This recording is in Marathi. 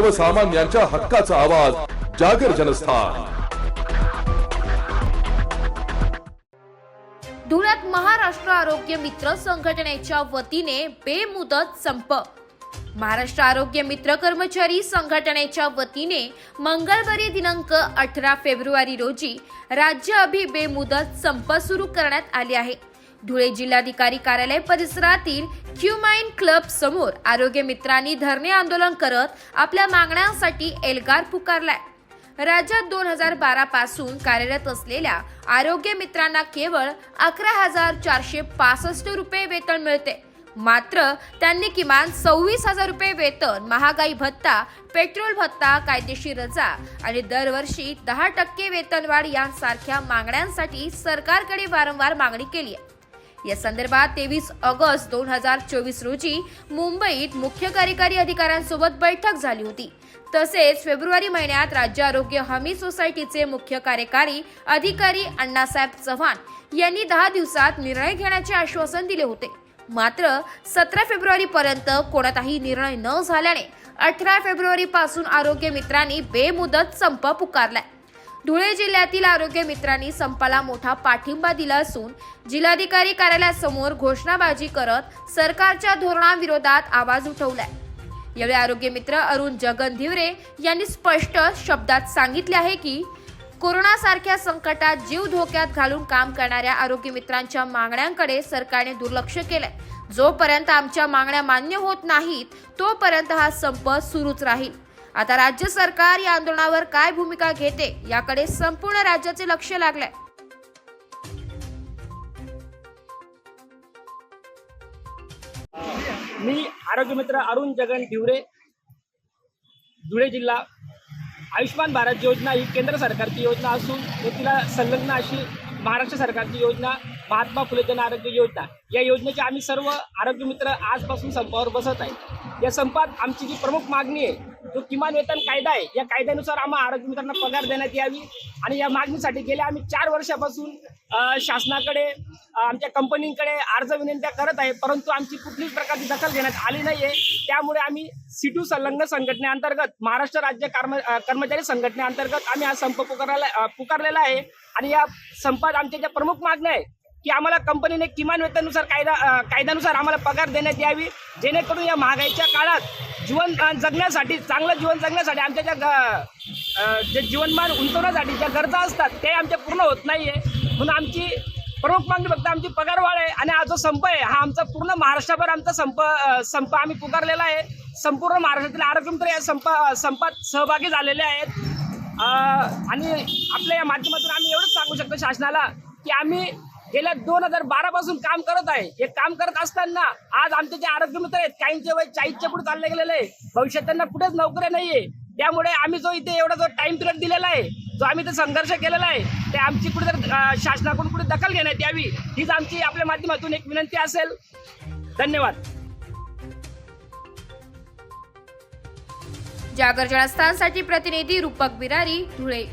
सर्वसामान्यांच्या हक्काचा आवाज जागर जनस्थान. धुळ्यात महाराष्ट्र आरोग्य मित्र संघटनेच्या वतीने बेमुदत संप. महाराष्ट्र आरोग्य मित्र कर्मचारी संघटनेच्या वतीने मंगळवारी दिनांक अठरा फेब्रुवारी रोजी राज्य अभि बेमुदत संप सुरू करण्यात आले आहे. धुळे जिल्हाधिकारी कार्यालय परिसरातील क्युमाइन क्लब समोर आरोग्य मित्रांनी धरणे आंदोलन करत आपल्या मागण्यांसाठी एल्गार पुकारलाय. राज्यात दोन हजार बारा पासून कार्यरत असलेल्या आरोग्य मित्रांना केवळ अकरा हजार चारशे पासष्ट रुपये वेतन मिळते. मात्र त्यांनी किमान सव्वीस हजार रुपये वेतन महागाई भत्ता पेट्रोल भत्ता कायदेशीर रजा आणि दरवर्षी दहा टक्के वेतनवाढ यांसारख्या मागण्यांसाठी सरकारकडे वारंवार मागणी केली आहे. या संदर्भात तेवीस ऑगस्ट दोन हजार चोवीस रोजी मुंबईत मुख्य कार्यकारी अधिकाऱ्यांसोबत बैठक झाली होती. तसेच फेब्रुवारी महिन्यात राज्य आरोग्य हमी सोसायटीचे मुख्य कार्यकारी अधिकारी अण्णासाहेब चव्हाण यांनी दहा दिवसात निर्णय घेण्याचे आश्वासन दिले होते. मात्र सतरा फेब्रुवारी पर्यंत कोणताही निर्णय न झाल्याने अठरा फेब्रुवारी पासून आरोग्य मित्रांनी बेमुदत संप पुकारलाय. धुळे जिल्ह्यातील आरोग्य मित्रांनी संपाला मोठा पाठिंबा दिला असून जिल्हाधिकारी कार्यालयासमोर घोषणाबाजी करत सरकारच्या धोरणाविरोधात आवाज उठवलाय. यावेळी आरोग्य मित्र अरुण जगन धिवरे यांनी स्पष्ट शब्दात सांगितले आहे की कोरोनासारख्या संकटात जीव धोक्यात घालून काम करणाऱ्या आरोग्य मित्रांच्या मागण्यांकडे सरकारने दुर्लक्ष केलंय. जोपर्यंत आमच्या मागण्या मान्य होत नाहीत तोपर्यंत हा संप सुरूच राहील. आता राज्य सरकार या आंदोलनावर काय भूमिका घेते याकडे संपूर्ण राज्याचे लक्ष लागलंय. मी आरोग्य मित्र अरुण जगन ढिवरे धुळे जिल्हा. आयुष्यमान भारत योजना ही केंद्र सरकारची योजना असून व तिला संलग्न अशी महाराष्ट्र सरकारची योजना महात्मा फुले जन आरोग्य योजना. या योजनेचे आम्ही सर्व आरोग्य मित्र आजपासून संपावर बसत आहे. या संपात आमची जी प्रमुख मागणी आहे जो किमान वेतन कायदा आहे या कायद्यानुसार आम्हा आरोग्य मित्रांना पगार देण्यात यावी. आणि या मागणीसाठी गेल्या आम्ही चार वर्षापासून शासनाकडे आमच्या कंपनीकडे अर्ज विनंत्या करत आहे परंतु आमची कुठलीच प्रकारची दखल घेण्यात आली नाहीये. त्यामुळे आम्ही सिटू संलग्न संघटनेअंतर्गत महाराष्ट्र राज्य कर्म कर्मचारी संघटनेअंतर्गत आम्ही हा संप पुकारला पुकारलेला आहे. आणि या संपात आमच्या ज्या प्रमुख मागण्या आहे की आम्हाला कंपनीने किमान वेतनानुसार कायदा कायद्यानुसार आम्हाला पगार देण्यात यावी जेणेकरून या महागाईच्या काळात जीवन जगण्यासाठी चांगलं जीवन जगण्यासाठी आमच्या ज्या ग- जे जीवनमान उंचवण्यासाठी ज्या गरजा असतात ते आमच्या पूर्ण होत नाही आहे म्हणून आमची प्रमुख मागणी फक्त आमची पगार वाढ आहे आणि हा जो संप आहे हा आमचा पूर्ण महाराष्ट्रभर आमचा संप संप आम्ही पुकारलेला आहे. संपूर्ण महाराष्ट्रातील आरोग्यमंत्री या संप संपात सहभागी झालेले आहेत. आणि आपल्या या माध्यमातून आम्ही एवढंच सांगू शकतो शासनाला की आम्ही गेल्या दोन हजार बारा पासून काम करत आहे. हे काम करत असताना आज आमचे जे आरोग्य मित्र आहेत काहींचे वय चाळीसच्या पुढे चालले गेलेले आहे. भविष्यात त्यांना कुठेच नोकऱ्या नाहीये. त्यामुळे आम्ही जो इथे एवढा जो टाइम पिरियड दिलेला आहे जो आम्ही इथे संघर्ष केलेला आहे ते आमची कुठे तर शासनाकडून कुठे दखल घेण्यात यावी हीच आमची आपल्या माध्यमातून एक विनंती असेल. धन्यवाद. जागर जनस्थानसाठी प्रतिनिधी रूपक बिरारी धुळे.